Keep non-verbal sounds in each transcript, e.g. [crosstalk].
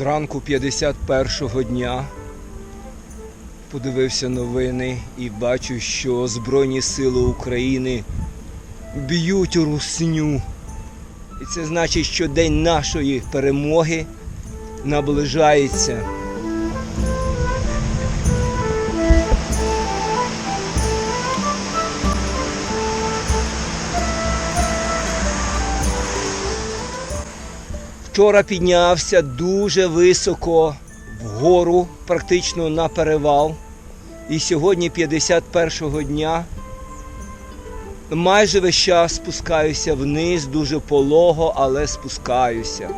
Зранку 51-го дня подивився новини і бачу, що Збройні Сили України б'ють русню. І це значить, що день нашої перемоги наближається. Вчора піднявся дуже високо вгору, практично на перевал. І сьогодні, 51-го дня, майже весь час спускаюся вниз, дуже полого, але спускаюся.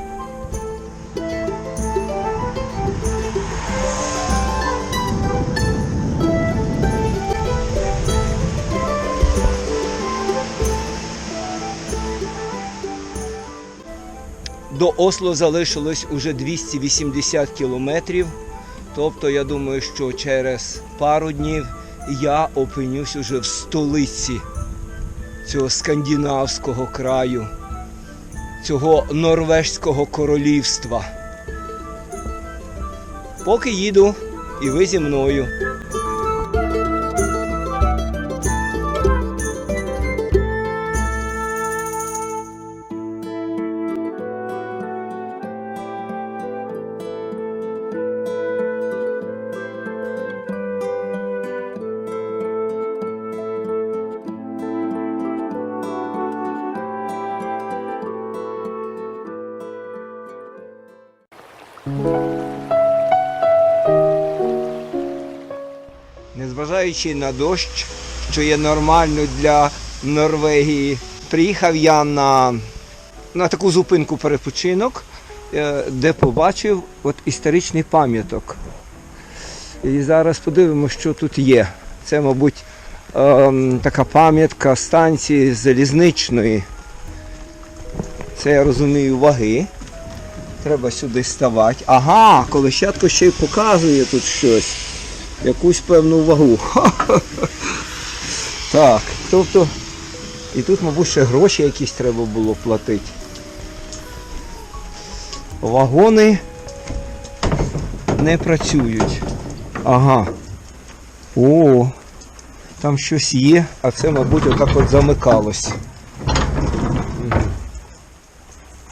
До Осло залишилось уже 280 кілометрів. Тобто, я думаю, що через пару днів я опинюсь уже в столиці цього скандинавського краю, цього норвежського королівства. Поки їду, і ви зі мною. Незважаючи на дощ, що є нормально для Норвегії, приїхав я на, на таку зупинку перепочинок, е, де побачив от історичний пам'яток. І зараз подивимося, що тут є. Це, мабуть, ем, така пам'ятка станції залізничної. Це я розумію ваги. Треба сюди ставати. Ага, колещатко ще й показує тут щось якусь певну вагу. [laughs] Так, тобто, і тут, мабуть, ще гроші якісь треба було платити. Вагони не працюють. Ага. О, там щось є, а це, мабуть, отак от замикалось.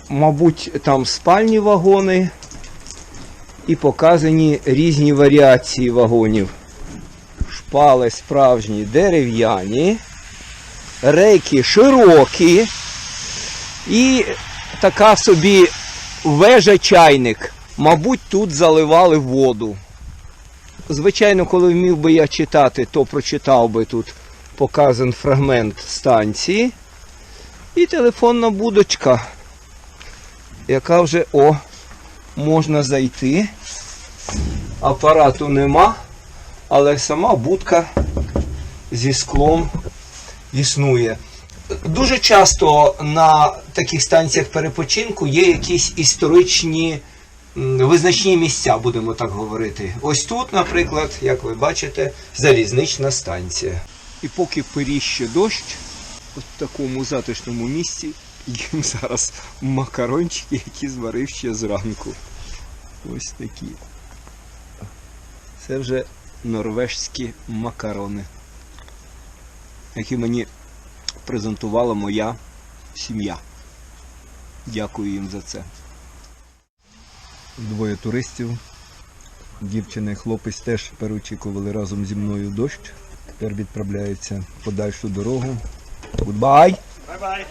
Мабуть, там спальні вагони і показані різні варіації вагонів. Шпали справжні дерев'яні, рейки широкі і така собі вежа чайник. Мабуть, тут заливали воду. Звичайно, коли вмів би я читати, то прочитав би тут показан фрагмент станції. І телефонна будочка, яка вже о, можна зайти. Апарату нема, але сама будка зі склом існує. Дуже часто на таких станціях перепочинку є якісь історичні визначні місця, будемо так говорити. Ось тут, наприклад, як ви бачите, залізнична станція. І поки періще дощ, от в такому затишному місці, їм зараз макарончики, які зварив ще зранку. Ось такі. Це вже норвежські макарони, які мені презентувала моя сім'я. Дякую їм за це. Двоє туристів. Дівчина і хлопець теж переочікували разом зі мною дощ. Тепер відправляються подальшу дорогу. Goodbye! Bye-bye.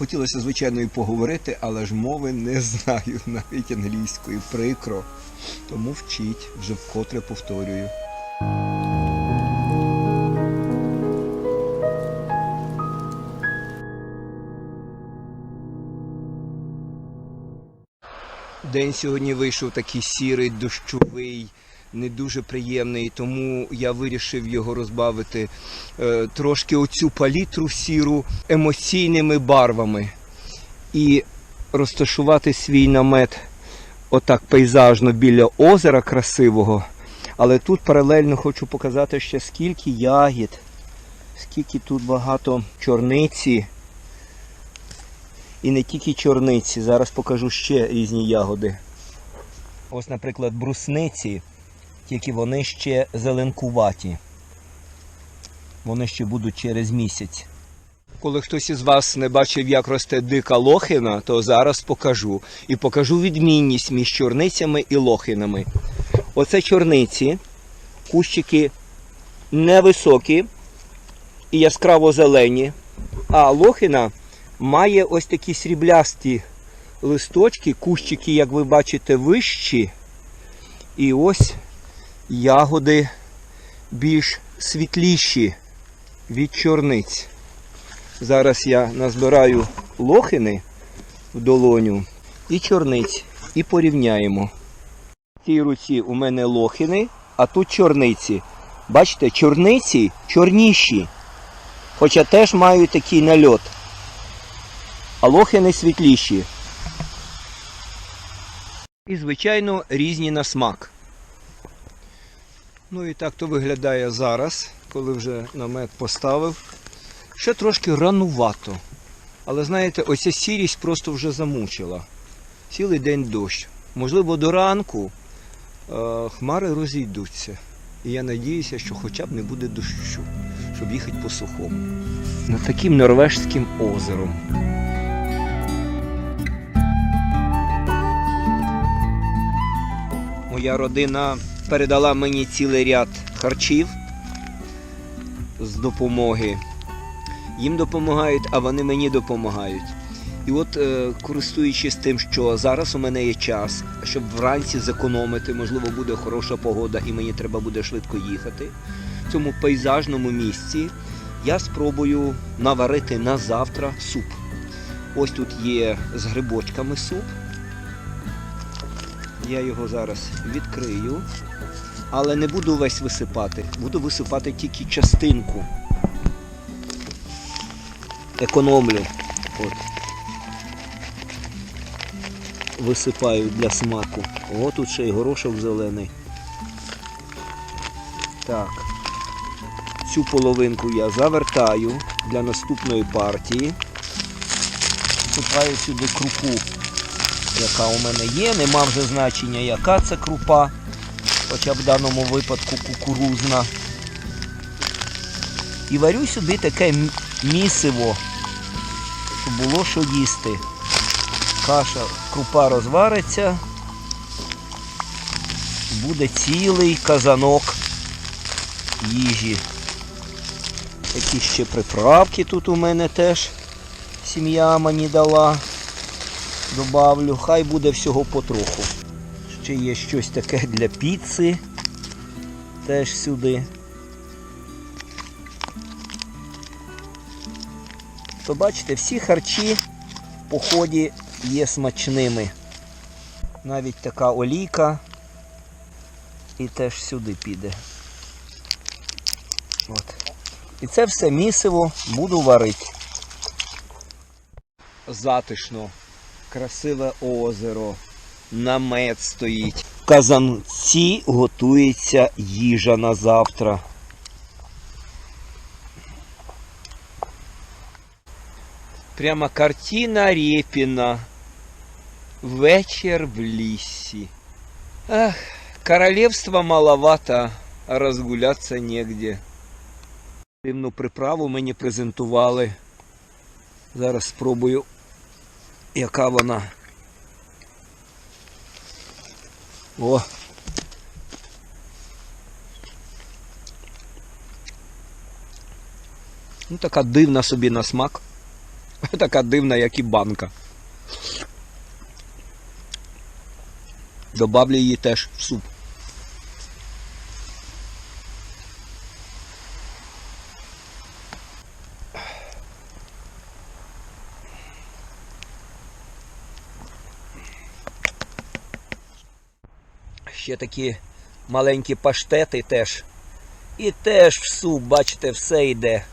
Хотілося, звичайно, і поговорити, але ж мови не знаю, [laughs] навіть англійської прикро. Тому вчіть, вже вкотре повторюю. День сьогодні вийшов такий сірий, дощовий, не дуже приємний, тому я вирішив його розбавити е, трошки оцю палітру сіру емоційними барвами і розташувати свій намет отак пейзажно біля озера красивого. Але тут паралельно хочу показати ще скільки ягід, скільки тут багато чорниці. І не тільки чорниці. Зараз покажу ще різні ягоди. Ось, наприклад, брусниці, тільки вони ще зеленкуваті. Вони ще будуть через місяць. Коли хтось із вас не бачив, як росте дика лохина, то зараз покажу. І покажу відмінність між чорницями і лохинами. Оце чорниці, кущики невисокі і яскраво зелені. А лохина має ось такі сріблясті листочки, кущики, як ви бачите, вищі. І ось ягоди більш світліші від чорниць. Зараз я назбираю лохини в долоню і чорниць і порівняємо. В цій руці у мене лохини, а тут чорниці. Бачите, чорниці чорніші, хоча теж мають такий нальот. А лохини світліші. І, звичайно, різні на смак. Ну і так то виглядає зараз, коли вже намет поставив. Ще трошки ранувато. Але знаєте, оця сірість просто вже замучила. Цілий день дощ. Можливо, до ранку е, хмари розійдуться. І я надіюся, що хоча б не буде дощу, щоб їхати по сухому. Над таким норвежським озером. Моя родина передала мені цілий ряд харчів з допомоги. Їм допомагають, а вони мені допомагають. І от, е, користуючись тим, що зараз у мене є час, щоб вранці зекономити, можливо, буде хороша погода і мені треба буде швидко їхати. В цьому пейзажному місці я спробую наварити на завтра суп. Ось тут є з грибочками суп. Я його зараз відкрию, але не буду весь висипати. Буду висипати тільки частинку. Економлю. От. Висипаю для смаку. О, тут ще й горошок зелений. Так. Цю половинку я завертаю для наступної партії. Всипаю сюди крупу, яка у мене є. Нема вже значення, яка це крупа, хоча б в даному випадку кукурузна. І варю сюди таке місиво, щоб було що їсти. Каша, крупа розвариться, буде цілий казанок їжі. Такі ще приправки тут у мене теж сім'я мені дала. Добавлю, хай буде всього потроху. Ще є щось таке для піци. Теж сюди. То бачите, всі харчі по ході є смачними. Навіть така олійка і теж сюди піде. От. І це все місиво буду варити. Затишно, красиве озеро, намет стоїть. В казанці готується їжа на завтра. Прямо картина Репіна. Вечір в лісі. Ах, королевства маловато, а розгулятися негде. Дивну приправу мені презентували. Зараз спробую, яка вона. О! Ну, така дивна собі на смак. [laughs] Така дивна, як і банка. Добавлю її теж в суп. Ще такі маленькі паштети теж. І теж в суп, бачите, все йде.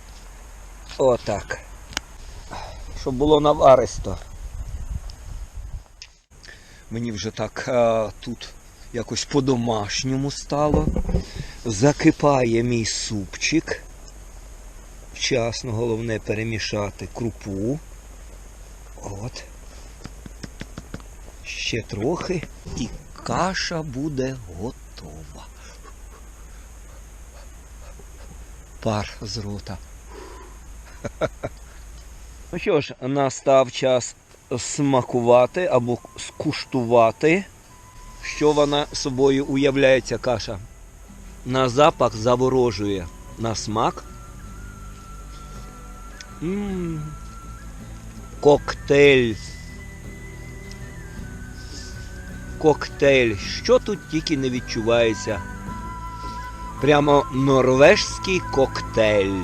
Отак. Щоб було наваристо. Мені вже так а, тут якось по-домашньому стало. Закипає мій супчик. Вчасно головне перемішати крупу. От. Ще трохи і каша буде готова. Пар з рота. Ну що ж, настав час смакувати або скуштувати, що вона собою уявляє ця каша. На запах заворожує, на смак. м Коктейль. Коктейль. Що тут тільки не відчувається. Прямо норвежський коктейль.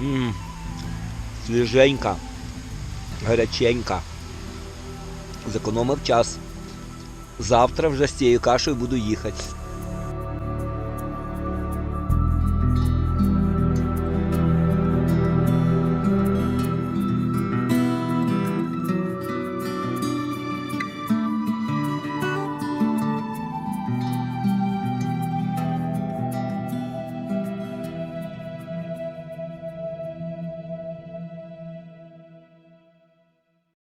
м Свіженька, гаряченька. Зекономив час. Завтра вже з цією кашею буду їхати.